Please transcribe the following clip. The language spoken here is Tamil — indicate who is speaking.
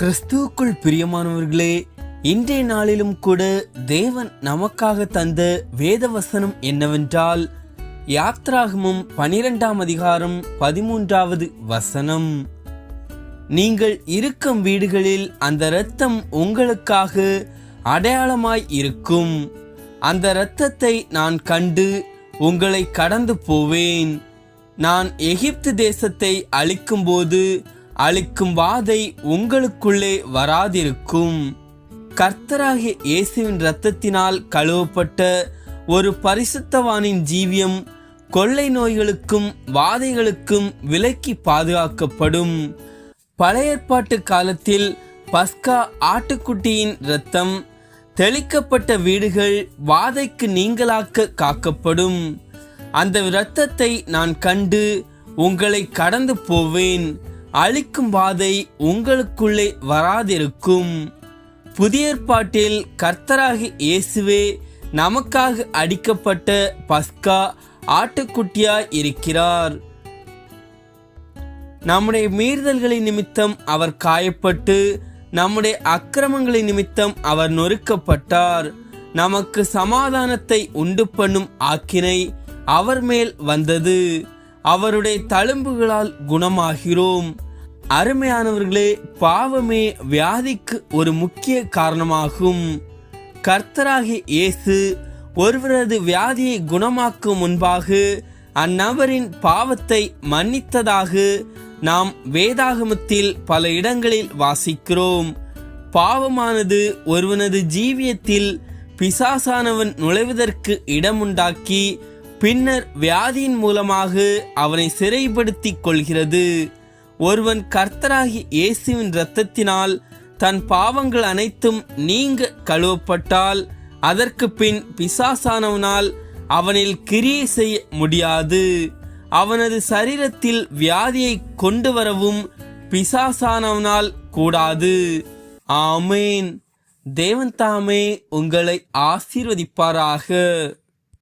Speaker 1: கிறிஸ்துவுக்குள் பிரியமானவர்களே இன்றைய நாளிலும் கூட தேவன் நமக்காக தந்த வேத வசனம் என்னவென்றால் யாத்ராகமும் பனிரெண்டாம் அதிகாரம் பதிமூன்றாவது வசனம். நீங்கள் இருக்கும் வீடுகளில் அந்த இரத்தம் உங்களுக்காக அடையாளமாய் இருக்கும். அந்த இரத்தத்தை நான் கண்டு உங்களை கடந்து போவேன். நான் எகிப்து தேசத்தை அழிக்கும்போது அழிக்கும் வாதை உங்களுக்குள்ளே வராதிருக்கும். கர்த்தராகிய இயேசுவின் இரத்தத்தினால் கழுவப்பட்ட ஒரு பரிசுத்தவானின் ஜீவியம் கொள்ளை நோய்களுக்கும் வாதைகளுக்கும் விலக்கி பாதுகாக்கப்படும். பழையற்பாட்டு காலத்தில் பஸ்கா ஆட்டுக்குட்டியின் இரத்தம் தெளிக்கப்பட்ட வீடுகள் வாதைக்கு நீங்களாக்க காக்கப்படும். அந்த இரத்தத்தை நான் கண்டு உங்களை கடந்து போவேன். அழிக்கும் வாதை உங்களுக்குள்ளே வராதிருக்கும். புதிய ஏற்பாட்டில் கர்த்தராக இயேசுவே நமக்காக அடிக்கப்பட்ட பஸ்கா ஆட்டுக்குட்டியாய் இருக்கிறார். நம்முடைய மீறுதல்களின் நிமித்தம் அவர் காயப்பட்டு நம்முடைய அக்கிரமங்களின் நிமித்தம் அவர் நொறுக்கப்பட்டார். நமக்கு சமாதானத்தை உண்டு பண்ணும் ஆக்கினை அவர் மேல் வந்தது. அவருடைய தழும்புகளால் குணமாகிறோம். அருமையானவர்களே பாவமே வியாதிக்கு ஒரு முக்கிய காரணமாகும். கர்த்தராகிய இயேசு ஒருவரது வியாதியை குணமாக்கும் முன்பாக அந்நபரின் பாவத்தை மன்னித்ததாக நாம் வேதாகமத்தில் பல இடங்களில் வாசிக்கிறோம். பாவமானது ஒருவனது ஜீவியத்தில் பிசாசானவன் நுழைவதற்கு இடமுண்டாக்கி பின்னர் வியாதியின் மூலமாக அவனை சிறைப்படுத்திக் கொள்கிறது. ஒருவன் கர்த்தராகி இயேசுவின் இரத்தத்தினால் தன் பாவங்கள் அனைத்தும் நீங்க கழுவப்பட்டால் அதற்கு பின் பிசாசானவனால் அவனில் கிரியை செய்ய முடியாது. அவனது சரீரத்தில் வியாதியை கொண்டு வரவும் பிசாசானவனால் கூடாது. ஆமேன். தேவன் தாமே உங்களை ஆசீர்வதிப்பாராக.